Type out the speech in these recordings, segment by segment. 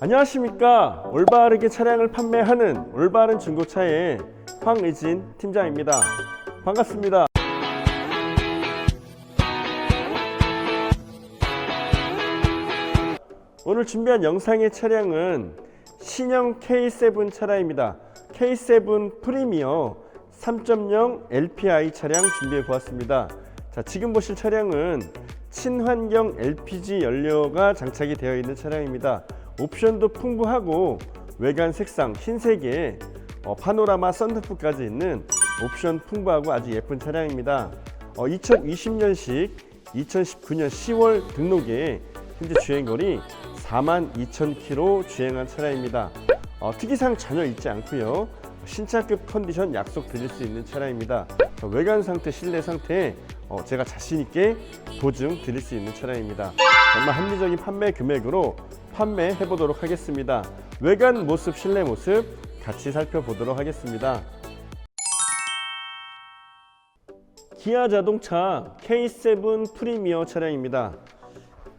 안녕하십니까. 올바르게 차량을 판매하는 올바른 중고차의 황의진 팀장입니다. 반갑습니다. 오늘 준비한 영상의 차량은 신형 K7 차량입니다. K7 프리미어 3.0 LPI 차량 준비해 보았습니다. 자 지금 보실 차량은 친환경 LPG 연료가 장착이 되어 있는 차량입니다 옵션도 풍부하고 외관 색상 흰색에 어, 파노라마 썬루프까지 있는 옵션 풍부하고 아주 예쁜 차량입니다. 어, 2020년식 2019년 10월 등록에 현재 주행거리 4만 2천 킬로 주행한 차량입니다. 어, 특이사항 전혀 있지 않고요. 신차급 컨디션 약속 드릴 수 있는 차량입니다. 어, 외관 상태, 실내 상태 어, 제가 자신 있게 보증 드릴 수 있는 차량입니다. 정말 합리적인 판매 금액으로 판매해 보도록 하겠습니다. 외관 모습, 실내 모습 같이 살펴보도록 하겠습니다. 기아 자동차 K7 프리미어 차량입니다.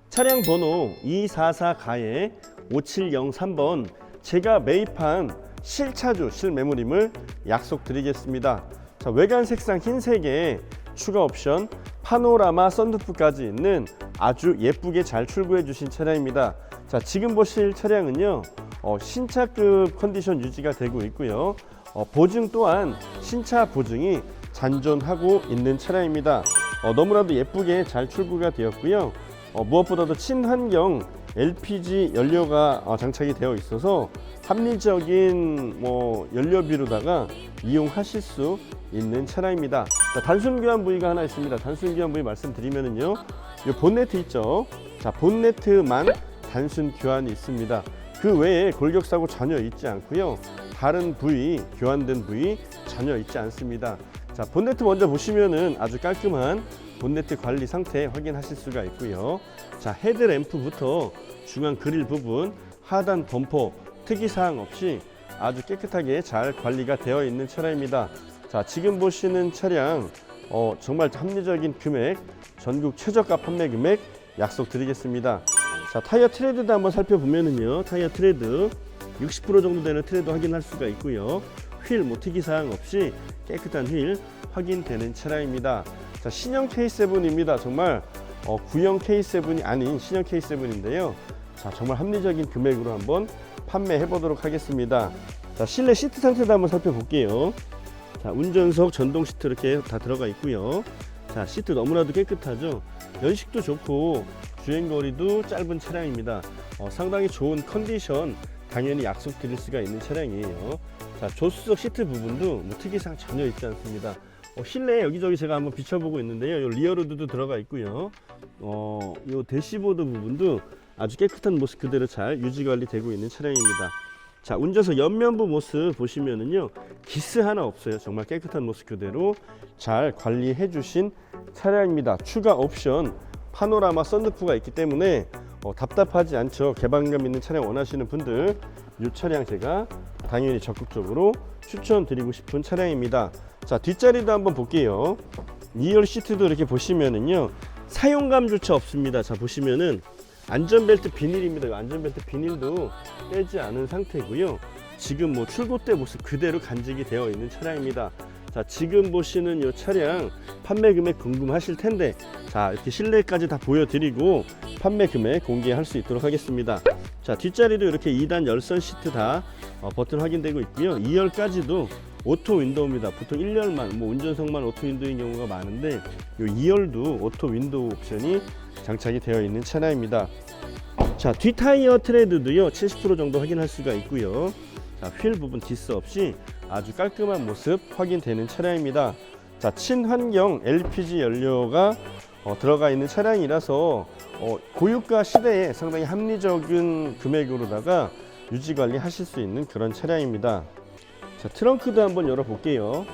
차량 번호 244가에 5703번 제가 매입한 실차주 실매물임을 약속드리겠습니다. 자, 외관 색상 흰색에 추가 옵션 파노라마 썬루프까지 있는 아주 예쁘게 잘 출고해 주신 차량입니다. 자, 지금 보실 차량은요. 어, 신차급 컨디션 유지가 되고 있고요. 어, 보증 또한 신차 보증이 잔존하고 있는 차량입니다. 어, 너무나도 예쁘게 잘 출고가 되었고요. 어, 무엇보다도 친환경 LPG 연료가 어, 장착이 되어 있어서 합리적인 뭐 연료비로다가 이용하실 수 있는 차량입니다. 자, 단순 교환 부위가 하나 있습니다. 단순 교환 부위 말씀드리면은요, 이 본네트 있죠. 자, 본네트만 단순 교환이 있습니다. 그 외에 골격 사고 전혀 있지 않고요. 다른 부위, 교환된 부위 전혀 있지 않습니다. 자, 본네트 먼저 보시면은 아주 깔끔한 본네트 관리 상태 확인하실 수가 있고요. 자, 헤드램프부터 중앙 그릴 부분, 하단 범퍼 특이사항 없이 아주 깨끗하게 잘 관리가 되어 있는 차량입니다. 자, 지금 보시는 차량 어, 정말 합리적인 금액, 전국 최저가 판매 금액 약속드리겠습니다. 자, 타이어 트레드도 한번 살펴보면은요. 타이어 트레드 60% 정도 되는 트레드 확인할 수가 있고요. 휠 뭐 특이사항 없이 깨끗한 휠 확인되는 차량입니다. 자, 신형 K7입니다. 정말 어, 구형 K7이 아닌 신형 K7인데요. 자, 정말 합리적인 금액으로 한번 판매해 보도록 하겠습니다. 자, 실내 시트 상태도 한번 살펴볼게요. 자, 운전석 전동 시트 이렇게 다 들어가 있고요. 자, 시트 너무나도 깨끗하죠. 연식도 좋고 주행거리도 짧은 차량입니다. 어, 상당히 좋은 컨디션 당연히 약속드릴 수가 있는 차량이에요. 자, 조수석 시트 부분도 뭐 특이사항 전혀 있지 않습니다. 어, 실내 여기저기 제가 한번 비춰보고 있는데요. 요 리어로드도 들어가 있고요. 어, 요 대시보드 부분도 아주 깨끗한 모습 그대로 잘 유지 관리되고 있는 차량입니다. 자, 운전석 옆면부 모습 보시면은요. 기스 하나 없어요. 정말 깨끗한 모습 그대로 잘 관리해 주신 차량입니다. 추가 옵션 파노라마 썬루프가 있기 때문에 어, 답답하지 않죠. 개방감 있는 차량 원하시는 분들 이 차량 제가 당연히 적극적으로 추천드리고 싶은 차량입니다. 자, 뒷자리도 한번 볼게요. 2열 시트도 이렇게 보시면은요. 사용감조차 없습니다. 자, 보시면은 안전벨트 비닐입니다. 이 안전벨트 비닐도 떼지 않은 상태고요. 지금 뭐 출고 때 모습 그대로 간직이 되어 있는 차량입니다. 자, 지금 보시는 이 차량 판매 금액 궁금하실 텐데, 자, 이렇게 실내까지 다 보여드리고 판매 금액 공개할 수 있도록 하겠습니다. 자, 뒷자리도 이렇게 2단 열선 시트 다 어, 버튼 확인되고 있고요. 2열까지도 오토 윈도우입니다. 보통 1열만, 뭐 운전석만 오토 윈도우인 경우가 많은데, 요 2열도 오토 윈도우 옵션이 장착이 되어 있는 차량입니다. 자, 뒷 타이어 트레드도요, 70% 정도 확인할 수가 있고요. 자, 휠 부분 디스 없이 아주 깔끔한 모습 확인되는 차량입니다. 자, 친환경 LPG 연료가 어, 들어가 있는 차량이라서 어, 고유가 시대에 상당히 합리적인 금액으로다가 유지 관리 하실 수 있는 그런 차량입니다. 자, 트렁크도 한번 열어볼게요.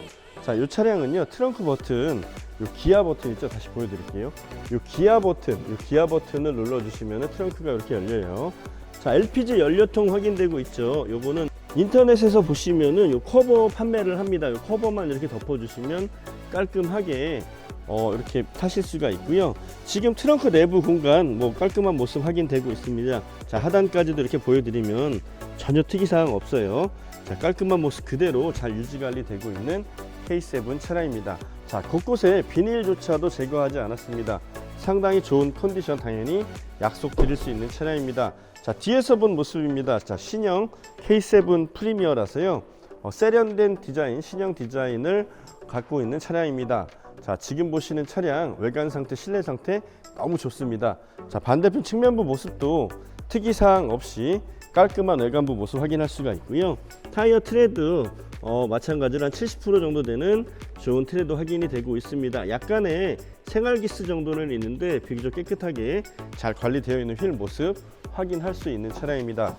자, 이 차량은요, 트렁크 버튼, 요 기아 버튼 있죠? 다시 보여드릴게요. 요 기아 버튼, 요 기아 버튼을 눌러주시면 트렁크가 이렇게 열려요. 자, LPG 연료통 확인되고 있죠? 요거는 인터넷에서 보시면은 요 커버 판매를 합니다. 요 커버만 이렇게 덮어주시면 깔끔하게 어, 이렇게 타실 수가 있고요. 지금 트렁크 내부 공간 뭐 깔끔한 모습 확인되고 있습니다. 자 하단까지도 이렇게 보여드리면 전혀 특이사항 없어요. 자 깔끔한 모습 그대로 잘 유지 관리되고 있는 K7 차량입니다. 자 곳곳에 비닐조차도 제거하지 않았습니다. 상당히 좋은 컨디션 당연히 약속드릴 수 있는 차량입니다. 자 뒤에서 본 모습입니다. 자 신형 K7 프리미어라서요. 어, 세련된 디자인, 신형 디자인을 갖고 있는 차량입니다. 자, 지금 보시는 차량 외관 상태, 실내 상태 너무 좋습니다. 자, 반대편 측면부 모습도 특이사항 없이 깔끔한 외관부 모습 확인할 수가 있고요. 타이어 트레드 어, 마찬가지로 한 70% 정도 되는 좋은 트레드 확인이 되고 있습니다. 약간의 생활기스 정도는 있는데 비교적 깨끗하게 잘 관리되어 있는 휠 모습 확인할 수 있는 차량입니다.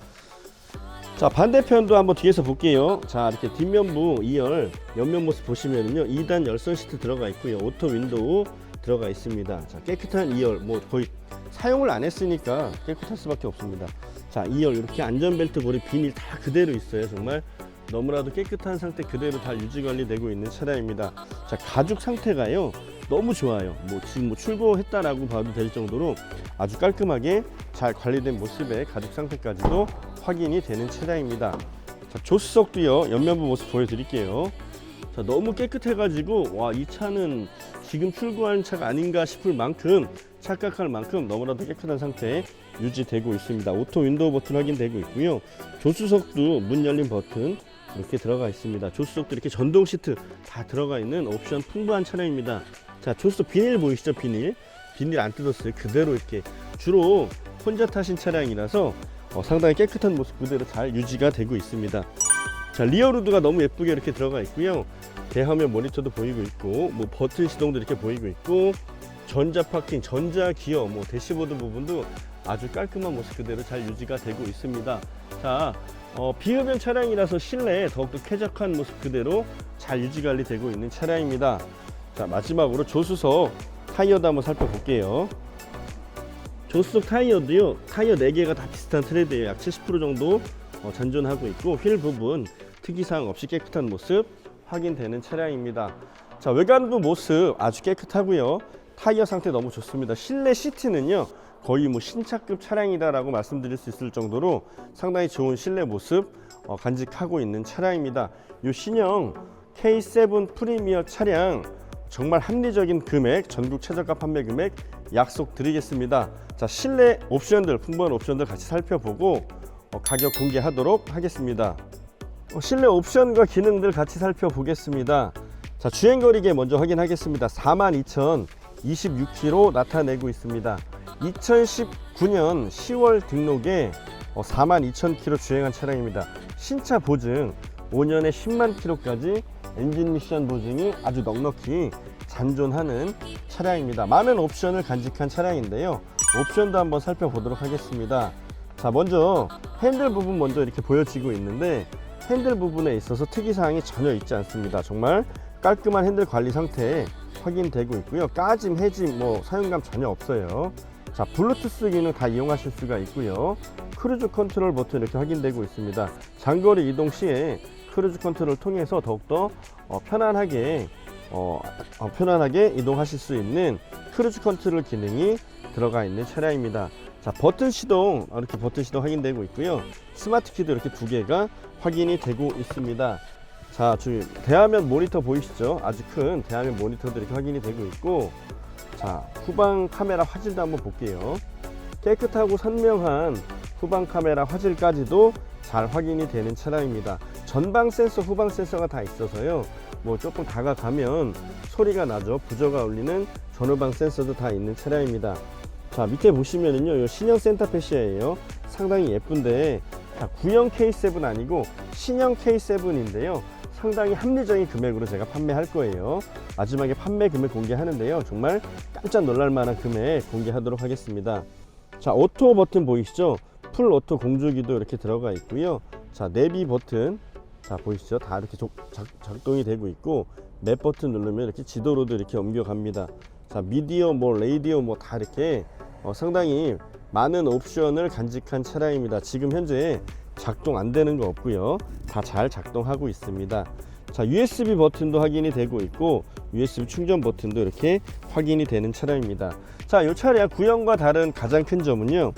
자 반대편도 한번 뒤에서 볼게요. 자 이렇게 뒷면부 2열 옆면 모습 보시면은요 2단 열선 시트 들어가 있고요. 오토 윈도우 들어가 있습니다. 자 깨끗한 2열 뭐 거의 사용을 안 했으니까 깨끗할 수밖에 없습니다. 자 2열 이렇게 안전벨트 고리 비닐 다 그대로 있어요 정말 너무나도 깨끗한 상태 그대로 다 유지 관리되고 있는 차량입니다 자 가죽 상태가요 너무 좋아요 뭐 지금 뭐 출고했다라고 봐도 될 정도로 아주 깔끔하게 잘 관리된 모습의 가죽 상태까지도 확인이 되는 차량입니다. 자, 조수석도요 옆면부 모습 보여드릴게요. 자, 너무 깨끗해가지고 와 이 차는 지금 출고한 차가 아닌가 싶을 만큼 착각할 만큼 너무나도 깨끗한 상태 유지되고 있습니다. 오토 윈도우 버튼 확인되고 있고요. 조수석도 문 열린 버튼 이렇게 들어가 있습니다. 조수석도 이렇게 전동 시트 다 들어가 있는 옵션 풍부한 차량입니다. 자 조수석 비닐 보이시죠 비닐 비닐 안 뜯었어요 그대로 이렇게 주로 혼자 타신 차량이라서 어, 상당히 깨끗한 모습 그대로 잘 유지가 되고 있습니다. 자 리어루드가 너무 예쁘게 이렇게 들어가 있고요. 대화면 모니터도 보이고 있고 뭐 버튼 시동도 이렇게 보이고 있고 전자 파킹, 전자 기어, 뭐 대시보드 부분도 아주 깔끔한 모습 그대로 잘 유지가 되고 있습니다. 자 어, 비흡연 차량이라서 실내에 더욱더 쾌적한 모습 그대로 잘 유지 관리되고 있는 차량입니다. 자 마지막으로 조수석 타이어도 한번 살펴볼게요. 조수석 타이어도요 타이어 4개가 다 비슷한 트레드예요 약70% 정도 어, 잔존하고 있고 휠 부분 특이사항 없이 깨끗한 모습 확인되는 차량입니다 자 외관부 모습 아주 깨끗하고요 타이어 상태 너무 좋습니다 실내 시트는요 거의 뭐 신차급 차량이다 라고 말씀드릴 수 있을 정도로 상당히 좋은 실내 모습 어, 간직하고 있는 차량입니다 이 신형 K7 프리미어 차량 정말 합리적인 금액, 전국 최저가 판매 금액 약속 드리겠습니다. 자, 실내 옵션들, 풍부한 옵션들 같이 살펴보고 어, 가격 공개하도록 하겠습니다. 어, 실내 옵션과 기능들 같이 살펴보겠습니다. 자, 주행거리계 먼저 확인하겠습니다. 42,026km 나타내고 있습니다. 2019년 10월 등록에 어, 42,000km 주행한 차량입니다. 신차 보증 5년에 10만 km까지 엔진 미션 보증이 아주 넉넉히 잔존하는 차량입니다. 많은 옵션을 간직한 차량인데요. 옵션도 한번 살펴보도록 하겠습니다. 자, 먼저 핸들 부분 먼저 이렇게 보여지고 있는데 핸들 부분에 있어서 특이사항이 전혀 있지 않습니다. 정말 깔끔한 핸들 관리 상태 확인되고 있고요. 까짐, 해짐, 뭐 사용감 전혀 없어요. 자, 블루투스 기능 다 이용하실 수가 있고요. 크루즈 컨트롤 버튼 이렇게 확인되고 있습니다. 장거리 이동 시에 크루즈 컨트롤 통해서 더욱더 어, 편안하게 어, 어, 편안하게 이동하실 수 있는 크루즈 컨트롤 기능이 들어가 있는 차량입니다. 자 버튼 시동 어, 이렇게 버튼 시동 확인되고 있고요. 스마트 키도 이렇게 두 개가 확인이 되고 있습니다. 자 지금 대화면 모니터 보이시죠? 아주 큰 대화면 모니터도 이렇게 확인이 되고 있고 자 후방 카메라 화질도 한번 볼게요. 깨끗하고 선명한 후방 카메라 화질까지도 잘 확인이 되는 차량입니다. 전방 센서, 후방 센서가 다 있어서요. 뭐 조금 다가가면 소리가 나죠. 부저가 울리는 전후방 센서도 다 있는 차량입니다. 자 밑에 보시면은요, 요 신형 센터페시아예요. 상당히 예쁜데 자, 구형 K7 아니고 신형 K7인데요. 상당히 합리적인 금액으로 제가 판매할 거예요. 마지막에 판매 금액 공개하는데요. 정말 깜짝 놀랄 만한 금액 공개하도록 하겠습니다. 자, 오토 버튼 보이시죠? 풀 오토 공조기도 이렇게 들어가 있고요. 자, 내비 버튼 자 보이시죠? 다 이렇게 작, 작동이 되고 있고 맵 버튼 누르면 이렇게 지도로도 이렇게 옮겨갑니다. 자, 미디어 뭐 레이디오 뭐 다 이렇게 어, 상당히 많은 옵션을 간직한 차량입니다. 지금 현재 작동 안 되는 거 없고요. 다 잘 작동하고 있습니다. 자 USB 버튼도 확인이 되고 있고 USB 충전 버튼도 이렇게 확인이 되는 차량입니다. 자, 이 차량 구형과 다른 가장 큰 점은요.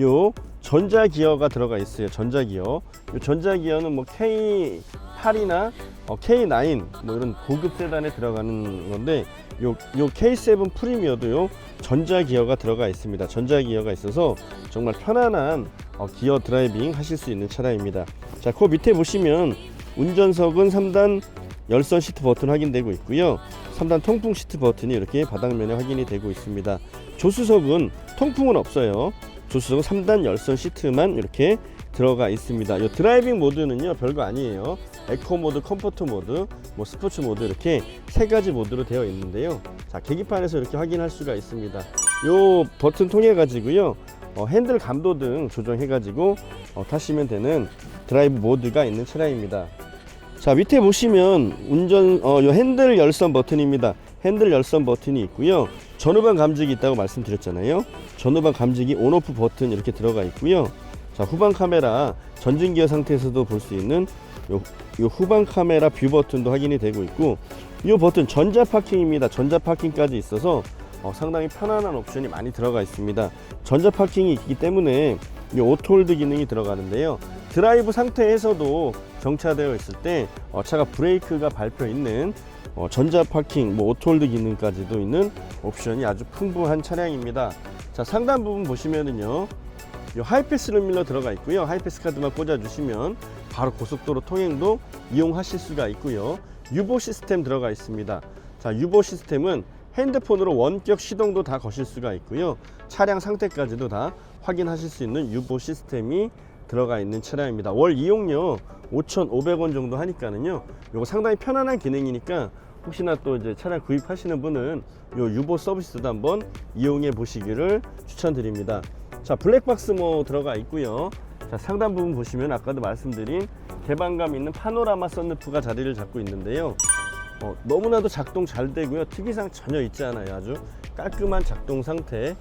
요 전자 기어가 들어가 있어요. 전자 기어. 요 전자 기어는 뭐 K8이나 어, K9 뭐 이런 고급 세단에 들어가는 건데 요, 요 K7 프리미어도요 전자 기어가 들어가 있습니다. 전자 기어가 있어서 정말 편안한 어, 기어 드라이빙 하실 수 있는 차량입니다. 자, 그 밑에 보시면 운전석은 3단 열선 시트 버튼 확인되고 있고요. 3단 통풍 시트 버튼이 이렇게 바닥면에 확인이 되고 있습니다. 조수석은 통풍은 없어요. 조수석은 3단 열선 시트만 이렇게 들어가 있습니다. 이 드라이빙 모드는요 별거 아니에요. 에코 모드, 컴포트 모드, 뭐 스포츠 모드 이렇게 세 가지 모드로 되어 있는데요. 자 계기판에서 이렇게 확인할 수가 있습니다. 요 버튼 통해 가지고요 어, 핸들 감도 등 조정해 가지고 어, 타시면 되는 드라이브 모드가 있는 차량입니다. 자 밑에 보시면 운전 어, 요 핸들 열선 버튼입니다. 핸들 열선 버튼이 있고요. 전후방 감지기 있다고 말씀드렸잖아요. 전후방 감지기 온오프 버튼 이렇게 들어가 있고요. 자 후방 카메라 전진 기어 상태에서도 볼 수 있는 요, 요 후방 카메라 뷰 버튼도 확인이 되고 있고 이 버튼 전자 파킹입니다. 전자 파킹까지 있어서 어, 상당히 편안한 옵션이 많이 들어가 있습니다. 전자 파킹이 있기 때문에 이 오토홀드 기능이 들어가는데요. 드라이브 상태에서도 정차되어 있을 때 어, 차가 브레이크가 밟혀 있는 어, 전자 파킹, 뭐 오토홀드 기능까지도 있는 옵션이 아주 풍부한 차량입니다. 자 상단 부분 보시면은요, 이 하이패스 룸밀러 들어가 있고요. 하이패스 카드만 꽂아주시면 바로 고속도로 통행도 이용하실 수가 있고요. 유보 시스템 들어가 있습니다. 자 유보 시스템은 핸드폰으로 원격 시동도 다 거실 수가 있고요. 차량 상태까지도 다 확인하실 수 있는 유보 시스템이 들어가 있는 차량입니다. 월 이용료 5,500원 정도 하니까는요. 이거 상당히 편안한 기능이니까 혹시나 또 이제 차량 구입하시는 분은 요 유보 서비스도 한번 이용해 보시기를 추천드립니다. 자, 블랙박스 뭐 들어가 있고요. 자, 상단 부분 보시면 아까도 말씀드린 개방감 있는 파노라마 썬루프가 자리를 잡고 있는데요. 어, 너무나도 작동 잘 되고요. 특이사항 전혀 있지 않아요. 아주 깔끔한 작동 상태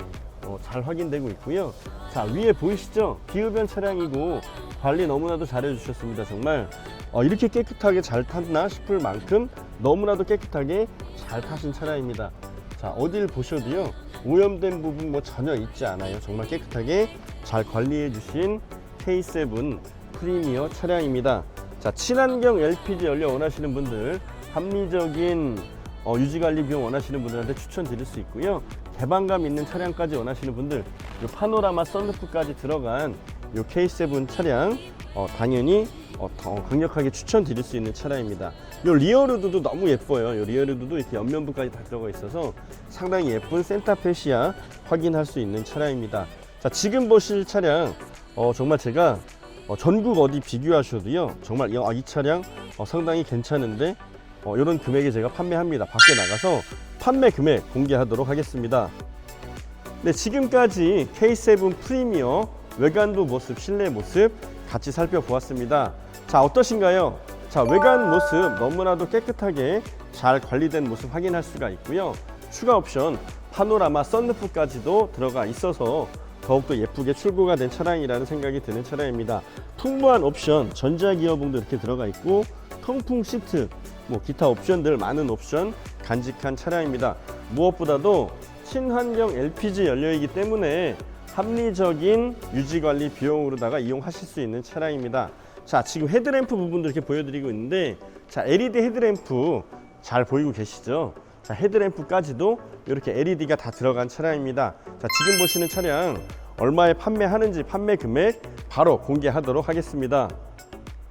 어, 잘 확인되고 있고요. 자 위에 보이시죠? 기흡연 차량이고 관리 너무나도 잘해 주셨습니다. 정말 어, 이렇게 깨끗하게 잘 탔나 싶을 만큼 너무나도 깨끗하게 잘 타신 차량입니다. 자 어딜 보셔도요 오염된 부분 뭐 전혀 있지 않아요. 정말 깨끗하게 잘 관리해 주신 K7 프리미어 차량입니다. 자 친환경 LPG 연료 원하시는 분들 합리적인 어, 유지관리 비용 원하시는 분들한테 추천드릴 수 있고요. 개방감 있는 차량까지 원하시는 분들, 요 파노라마 썬루프까지 들어간 요 K7 차량 어, 당연히 어, 더 강력하게 추천드릴 수 있는 차량입니다. 요 리어루드도 너무 예뻐요. 요 리어루드도 이렇게 옆면부까지 다 들어가 있어서 상당히 예쁜 센터페시아 확인할 수 있는 차량입니다. 자, 지금 보실 차량 어, 정말 제가 어, 전국 어디 비교하셔도요 정말 이, 아, 이 차량 어, 상당히 괜찮은데 어, 이런 금액에 제가 판매합니다. 밖에 나가서 판매 금액 공개하도록 하겠습니다. 네, 지금까지 K7 프리미어 외관부 모습, 실내 모습 같이 살펴보았습니다. 자, 어떠신가요? 자, 외관 모습 너무나도 깨끗하게 잘 관리된 모습 확인할 수가 있고요. 추가 옵션 파노라마 썬루프까지도 들어가 있어서 더욱더 예쁘게 출고가 된 차량이라는 생각이 드는 차량입니다. 풍부한 옵션, 전자기어봉도 이렇게 들어가 있고 통풍 시트, 뭐 기타 옵션들 많은 옵션 간직한 차량입니다. 무엇보다도 친환경 LPG 연료이기 때문에 합리적인 유지 관리 비용으로다가 이용하실 수 있는 차량입니다. 자, 지금 헤드램프 부분도 이렇게 보여드리고 있는데, 자, LED 헤드램프 잘 보이고 계시죠? 자, 헤드램프까지도 이렇게 LED가 다 들어간 차량입니다. 자, 지금 보시는 차량 얼마에 판매하는지 판매 금액 바로 공개하도록 하겠습니다.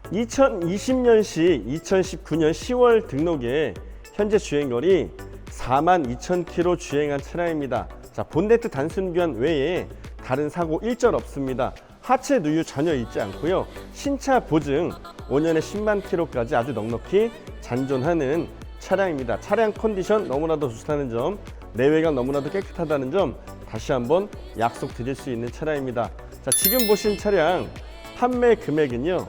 2020년시 2019년 10월 등록에 현재 주행거리 4만 2천 킬로 주행한 차량입니다. 자, 본네트 단순 교환 외에 다른 사고 일절 없습니다. 하체 누유 전혀 있지 않고요. 신차 보증 5년에 10만 킬로까지 아주 넉넉히 잔존하는 차량입니다. 차량 컨디션 너무나도 좋다는 점, 내외관 너무나도 깨끗하다는 점 다시 한번 약속드릴 수 있는 차량입니다. 자, 지금 보신 차량 판매 금액은요.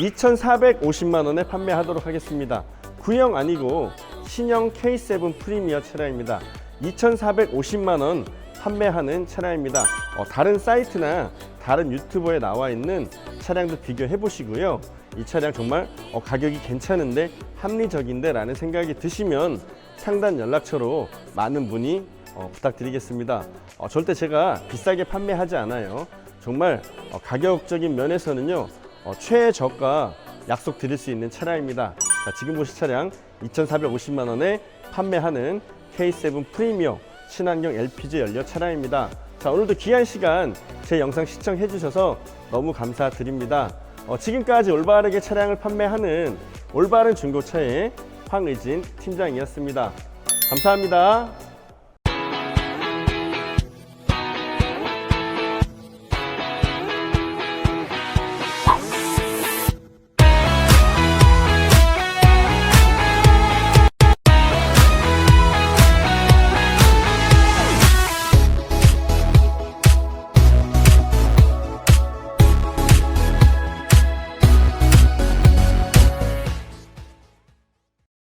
2,450만 원에 판매하도록 하겠습니다. 구형 아니고 신형 K7 프리미어 차량입니다. 2,450만 원 판매하는 차량입니다. 어, 다른 사이트나 다른 유튜버에 나와 있는 차량도 비교해 보시고요. 이 차량 정말 어, 가격이 괜찮은데 합리적인데 라는 생각이 드시면 상단 연락처로 많은 문의 어, 부탁드리겠습니다. 어, 절대 제가 비싸게 판매하지 않아요. 정말 어, 가격적인 면에서는요 어, 최저가 약속 드릴 수 있는 차량입니다. 자, 지금 보실 차량 2,450만 원에 판매하는 K7 프리미어 친환경 LPG 연료 차량입니다. 자, 오늘도 귀한 시간 제 영상 시청해 주셔서 너무 감사드립니다. 어, 지금까지 올바르게 차량을 판매하는 올바른 중고차의 황의진 팀장이었습니다. 감사합니다.